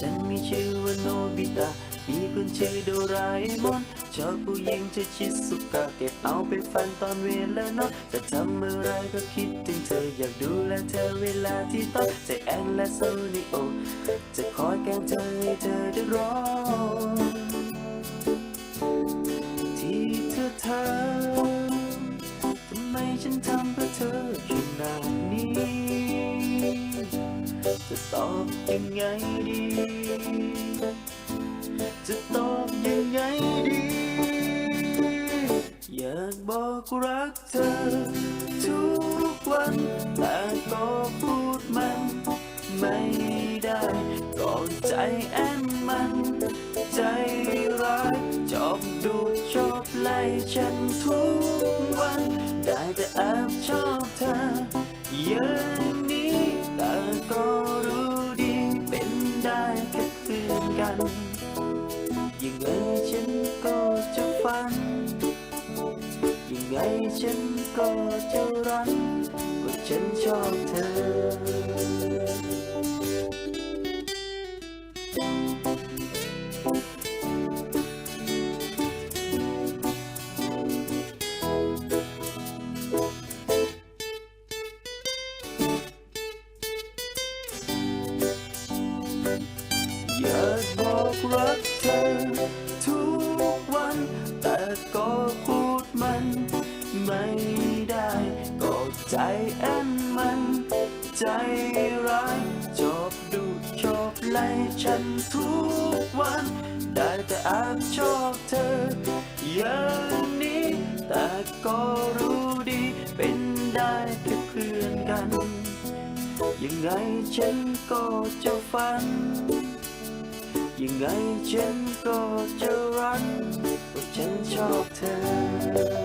ฉันมีชื่อว่าโนบิตะ มีเพื่อนชื่อโดราเอมอน ชอบผู้หญิงชื่อชิสุกะ เก็บเอาไปฝันตอนเวลานอนจะทำอะไรก็คิดถึงเธอ อยากดูแลเธอเวลาที่ต้องใจแอนและโซนิโอ จะคอยแกล้งเธอให้เธอได้ร้องที่เธอทำทำไมฉันทำ จะตอบยังไงดี จะตอบยังไงดี อยากบอกรักเธอ ทุกวันแต่ก็พูดมันไม่ได้ก็ใจแอนมัน ใจร้ายชอบดูชอบไล่ฉันทุกวัน ได้แต่แอบชอบเธออย่าง ได้แค่เพื่อนกัน ยังไงฉันก็จะฝัน ยังไงฉันก็จะรักว่าฉันชอบเธอ มันไม่ได้ ก็ใจแอนมัน ใจร้ายชอบดูชอบไล่ฉันทุกวัน ได้แต่แอบชอบเธออย่างนี้ แต่ก็รู้ดีเป็นได้แค่เพื่อนกัน ยังไงฉันก็จะฝัน ยังไงฉันก็จะรัน Charlton.